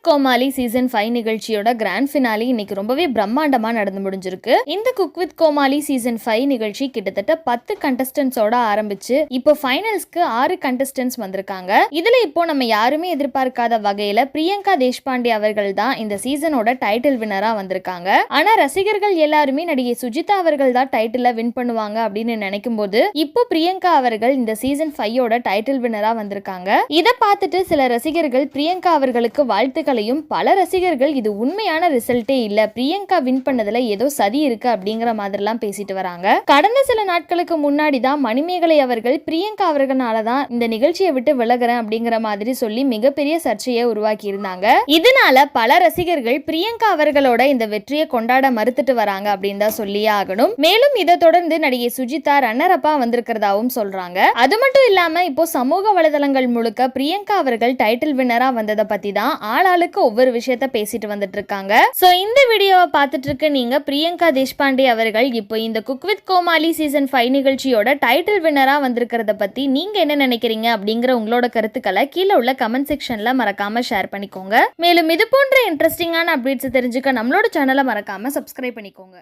With Comali season five நிகழ்ச்சியோட grand finale இன்னைக்கு ரொம்பவே பிரம்மாண்டமா நடந்து முடிஞ்சிருக்கு. இந்த cook with Komali season five நிகழ்ச்சி கிட்டத்தட்ட பத்து கண்டஸ்டன்ஸோட ஆரம்பிச்சு இப்போ ஃபைனல்ஸ்க்கு ஆறு கண்டஸ்டன்ஸ் வந்திருக்காங்க. இதுல இப்போ நம்ம யாருமே எதிர்பார்க்காத வகையில பிரியங்கா தேஷ்பாண்டே அவர்கள் தான் இந்த சீசனோட டைட்டில் வினரா வந்திருக்காங்க. ஆனா ரசிகர்கள் எல்லாருமே நடிகை சுஜிதா அவர்கள் தான் டைட்டில வின் பண்ணுவாங்க அப்படின்னு நினைக்கும் போது இப்போ பிரியங்கா அவர்கள் இந்த சீசன் ஃபைவோட டைட்டில் வினரா வந்திருக்காங்க. இதை பார்த்துட்டு சில ரசிகர்கள் பிரியங்கா அவர்களுக்கு வாழ்த்துக்களையும் பல ரசிகர்கள் இது உண்மையான ரிசல்ட்டே இல்ல. பிரியங்கா வின் பண்ணதுல ஏதோ சதி இருக்கு அப்படிங்கிற மாதிரிலாம் பேசிட்டு வராங்க. கடந்த சில நாட்களுக்கு முன்னாடி தான் மணிமேகலை அவர்கள் பிரியங்கா அவர்களால தான் இந்த நிகழ்ச்சியை விட்டு விலகிறேன் அப்படிங்கிற மாதிரி சொல்லி மிகப்பெரிய சர்ச்சையை உருவாக்கி இருந்தாங்க. இதனால பல ரசிகர்கள் பிரியங்கா அவர்களோட இந்த வெற்றியை கொண்டாட மறுத்துட்டு வராங்க அப்படின்னு தான் சொல்லியே ஆகணும். மேலும் இதை தொடர்ந்து நடிகை சுஜிதா ரன்னர் அப்பா வந்திருக்கிறதாவும் சொல்றாங்க. அது மட்டும் இல்லாம இப்போ சமூக வலைதளங்கள் முழுக்க பிரியங்கா அவர்கள் டைட்டில் வின்னரா வந்ததை பத்தி தான் ஆளாளுக்கு ஒவ்வொரு விஷயத்த பேசிட்டு வந்துட்டு இருக்காங்க சோ இந்த வீடியோவை பார்த்துட்டு இருக்க நீங்க பிரியங்கா தேஷ்பாண்டே அவர்கள் இப்போ இந்த cook with Komali season five நிகழ்ச்சியோட டைட்டில் வின்னரா வந்திருக்கிறத பத்தி நீங்க என்ன நினைக்கிறீங்க அப்படிங்கிற உங்களோட கருத்துக்களை கீழே உள்ள கமெண்ட் செக்ஷன்ல மறக்காம ஷேர் பண்ணிக்கோங்க. மேலும் இது போன்ற இன்ட்ரெஸ்டிங்கான அப்டேட்ஸ் தெரிஞ்சுக்க நம்மளோட சேனலை மறக்காம சப்ஸ்கிரைப் பண்ணிக்கோங்க.